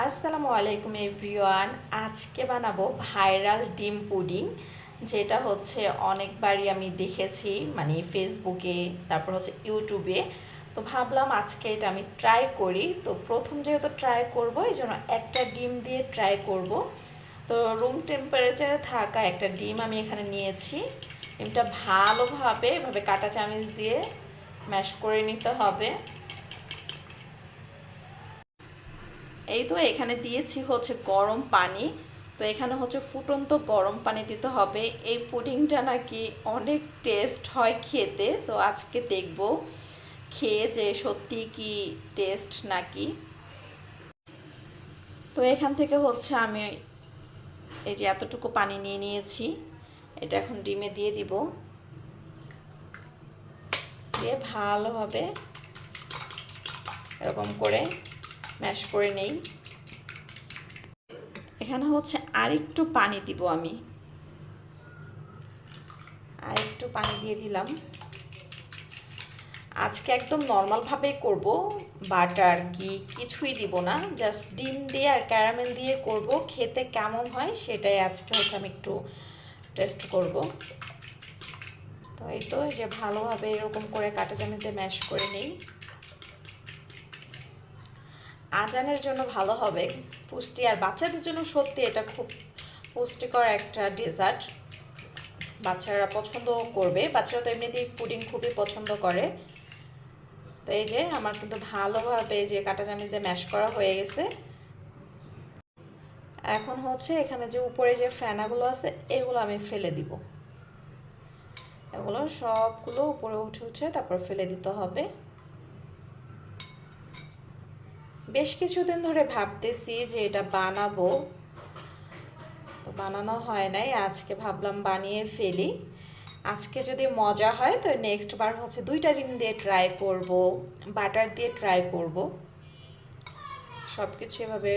আসসালামু আলাইকুম এভরিওয়ান। আজকে বানাবো ভাইরাল ডিম পুডিং, যেটা হচ্ছে অনেকবারই আমি দেখেছি মানে ফেসবুকে, তারপর হচ্ছে ইউটিউবে। তো ভাবলাম আজকে এটা আমি ট্রাই করি। তো প্রথম যেহেতু ট্রাই করব, এই জন্য একটা ডিম দিয়ে ট্রাই করব। তো রুম টেম্পারেচারে থাকা একটা ডিম আমি এখানে নিয়েছি। ডিমটা ভালোভাবে, এভাবে কাটা চামিচ দিয়ে ম্যাশ করে নিতে হবে। এই তো এখানে দিয়েছি হচ্ছে গরম পানি। তো এখানে হচ্ছে ফুটন্ত গরম পানি দিতে হবে। এই পুডিংটা নাকি অনেক টেস্ট হয় খেতে। তো আজকে দেখব খেয়ে যে সত্যি কি টেস্ট নাকি। তো এখান থেকে হচ্ছে আমি এই যে এতটুকু পানি নিয়ে নিয়েছি। এটা এখন ডিমে দিয়ে দিব। দিয়ে ভালোভাবে এরকম করে ম্যাশ করে নেই। এখানে হচ্ছে আরেকটু পানি দিব আমি। আরেকটু পানি দিয়ে দিলাম। আজকে একদম নর্মালভাবেই করব। বাটার কি কিছুই দিব না। জাস্ট ডিম দিয়ে আর ক্যারামেল দিয়ে করব। খেতে কেমন হয় সেটাই আজকে হচ্ছে আমি একটু টেস্ট করব। তো এই তো যে ভালোভাবে এরকম করে কাটা চামিতে ম্যাশ করে নেই। আজানের জন্য ভালো হবে। পুষ্টি আর বাচ্চাদের জন্য সত্যি এটা খুব পুষ্টিকর একটা ডেজার্ট বাচ্চারা পছন্দ করবে। বাচ্চারা তো এমনিতেই পুডিং খুবই পছন্দ করে। তো এই যে আমার কিন্তু ভালোভাবে যে কাটা চামিচে ম্যাশ করা হয়ে গেছে। এখন হচ্ছে এখানে যে উপরে যে ফ্যানাগুলো আছে, এগুলো আমি ফেলে দিব। এগুলো সবগুলো উপরে উঠে উঠে তারপর ফেলে দিতে হবে। বেশ কিছুদিন ধরে ভাবতেছি যে এটা বানাবো। তো বানানো হয় নাই, আজকে ভাবলাম বানিয়ে ফেলি। আজকে যদি মজা হয়, তো নেক্সট বার হচ্ছে দুইটা ডিম দিয়ে ট্রাই করব, বাটার দিয়ে ট্রাই করব। সব কিছু এভাবে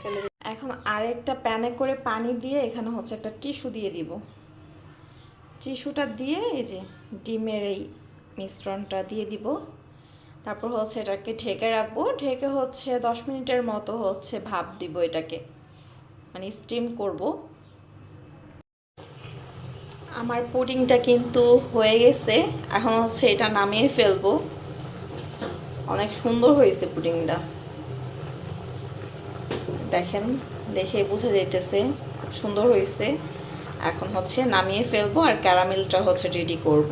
ফেলে এখন আরেকটা প্যানে করে পানি দিয়ে এখানে হচ্ছে একটা টিস্যু দিয়ে দিব। টিস্যুটা দিয়ে এই যে ডিমের এই মিশ্রণটা দিয়ে দিব। তারপর হচ্ছে এটাকে ঢেকে রাখব। ঢেকে হচ্ছে দশ মিনিটের মতো হচ্ছে ভাপ দিব এটাকে। মানে স্টিম করব। আমার পুডিংটা কিন্তু হয়ে গেছে। এখন হচ্ছে এটা নামিয়ে ফেলব। অনেক সুন্দর হয়েছে পুডিংটা। দেখেন, দেখে বোঝা যাইতেছে, সুন্দর হয়েছে। এখন হচ্ছে নামিয়ে ফেলব আর ক্যারামেলটা হচ্ছে রেডি করব।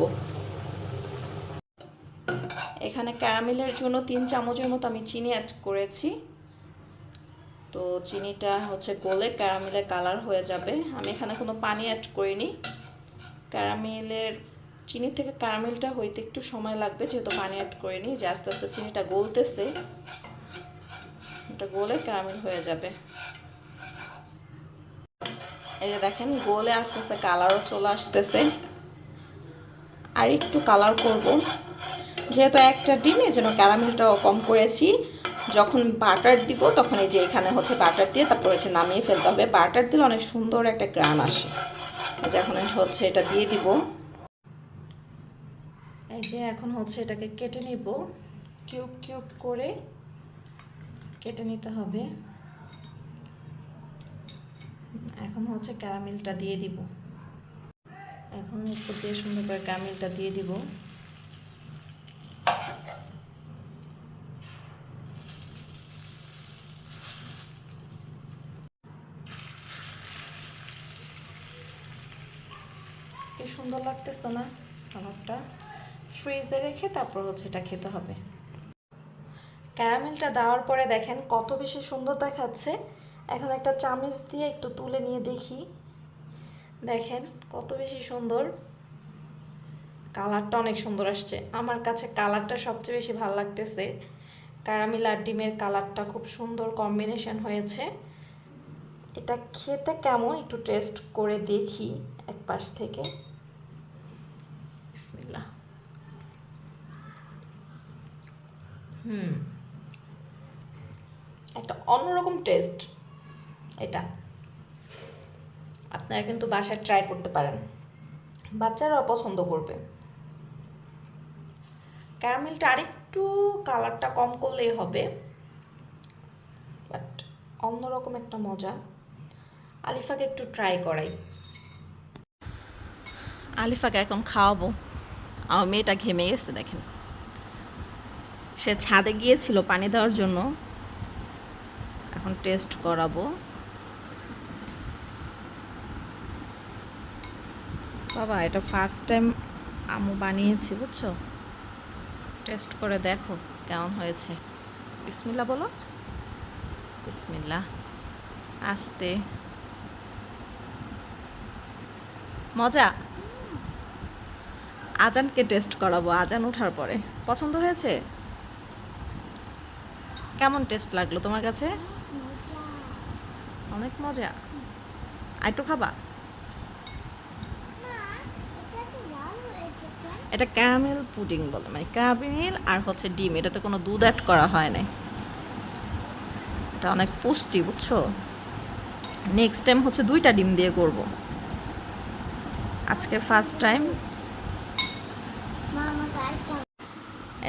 এখানে ক্যারামেলের জন্য তিন চামচের মতো আমি চিনি অ্যাড করেছি। তো চিনিটা হচ্ছে গলে ক্যারামেলের কালার হয়ে যাবে। আমি এখানে কোনো পানি অ্যাড করিনি। ক্যারামেলের, চিনি থেকে ক্যারামেলটা হইতে একটু সময় লাগবে, যেহেতু পানি অ্যাড করিনি, যে আস্তে আস্তে চিনিটা গলতেছে। এটা গলে ক্যারামেল হয়ে যাবে। এই যে দেখেন, গোলে আস্তে আস্তে কালারও চলে আসতেছে। আর একটু কালার করব। যেহেতু একটা ডিম, এই জন্য ক্যারামেলটাও কম করেছি। যখন বাটার দিব তখন এই যে এখানে হচ্ছে বাটার দিয়ে তারপর হচ্ছে নামিয়ে ফেলতে হবে। বাটার দিলে অনেক সুন্দর একটা গ্রান আসে। এই যে এখন হচ্ছে এটা দিয়ে দিব। এই যে এখন হচ্ছে এটাকে কেটে নিব। কিউব কিউব করে কেটে নিতে হবে। এখন হচ্ছে ক্যারামেলটা দিয়ে দিব। এখন উপর দিয়ে সুন্দর করে ক্যারামেলটা দিয়ে দিব। কি সুন্দর লাগতেছে না কালারটা ফ্রিজে রেখে তারপর হচ্ছে এটা খেতে হবে। ক্যারামেলটা দেওয়ার পরে দেখেন কত বেশি সুন্দর দেখাচ্ছে। এখন একটা চামচ দিয়ে একটু তুলে নিয়ে দেখি। দেখেন কত বেশি সুন্দর। কালারটা অনেক সুন্দর আসছে। আমার কাছে কালারটা সবচেয়ে বেশি ভালো লাগতেছে। ক্যারামেল আর ডিমের কালারটা খুব সুন্দর কম্বিনেশন হয়েছে। এটা খেতে কেমন? একটু টেস্ট করে দেখি এক পাশ থেকে। বিসমিল্লাহ হুম একটা অন্যরকম টেস্ট এটা। আপনারা কিন্তু বাসায় ট্রাই করতে পারেন। বাচ্চারাও পছন্দ করবে। ক্যারামেলটা আরেকটু কালারটা কম করলেই হবে। বাট অন্যরকম একটা মজা। আলিফাকে একটু ট্রাই করাই। আলিফাকে এখন খাওয়াবো। আমার মেয়েটা ঘেমে গেছে, দেখেন। সে ছাদে গিয়েছিল পানি দেওয়ার জন্য। এখন টেস্ট করাবো। বাবা, এটা ফার্স্ট টাইম আমু বানিয়েছি, বুঝছ? টেস্ট করে দেখো কেমন হয়েছে। বিসমিল্লা বলো। বিসমিল্লা আস্তে। মজা? আজানকে টেস্ট করাবো আজান ওঠার পরে। পছন্দ হয়েছে? কেমন টেস্ট লাগল তোমার কাছে? অনেক মজা। আর একটু খাবা? এটা ক্যারামেল পুডিং বলে মানে ক্যারামেল আর হচ্ছে ডিম এটাতে কোনো দুধ অ্যাড করা হয় নাই। এটা অনেক পুষ্টি বুঝছ? নেক্সট টাইম হচ্ছে দুইটা ডিম দিয়ে করব। আজকে ফার্স্ট টাইম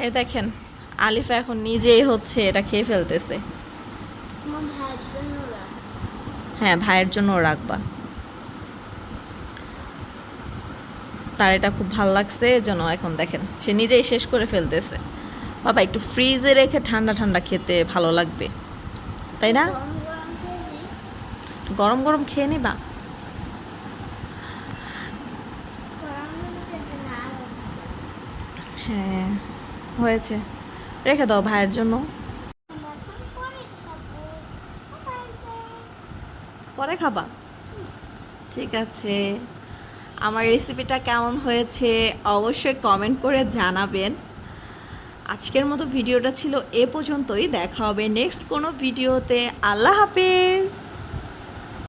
এই দেখেন আলিফা এখন নিজেই হচ্ছে এটা খেয়ে ফেলতেছে। হ্যাঁ ভাইয়ের জন্য রাখবা। তার এটা খুব ভালো লাগছে এজন্য এখন দেখেন সে নিজেই শেষ করে ফেলতেছে। বাবা একটু ফ্রিজে রেখে ঠান্ডা ঠান্ডা খেতে ভালো লাগবে তাই না? গরম গরম খেয়ে নিবা। হ্যাঁ। হয়েছে। রেখে দাও ভাইয়ের জন্য। পরে খাবা। ঠিক আছে। আমার রেসিপিটা কেমন হয়েছে অবশ্যই কমেন্ট করে জানাবেন। আজকের মতো ভিডিওটা ছিল এ পর্যন্তই। দেখা হবে নেক্সট কোনো ভিডিওতে আল্লাহ হাফেজ!